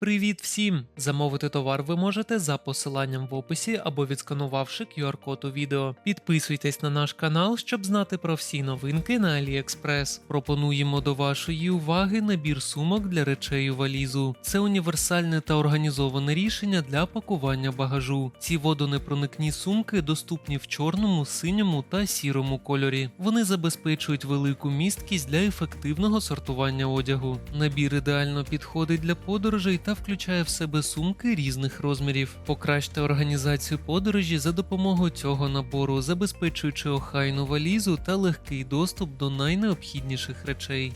Привіт всім! Замовити товар ви можете за посиланням в описі або відсканувавши QR-код у відео. Підписуйтесь на наш канал, щоб знати про всі новинки на AliExpress. Пропонуємо до вашої уваги набір сумок для речей у валізу. Це універсальне та організоване рішення для пакування багажу. Ці водонепроникні сумки доступні в чорному, синьому та сірому кольорі. Вони забезпечують велику місткість для ефективного сортування одягу. Набір ідеально підходить для подорожей та включає в себе сумки різних розмірів. Покращте організацію подорожі за допомогою цього набору, забезпечуючи охайну валізу та легкий доступ до найнеобхідніших речей.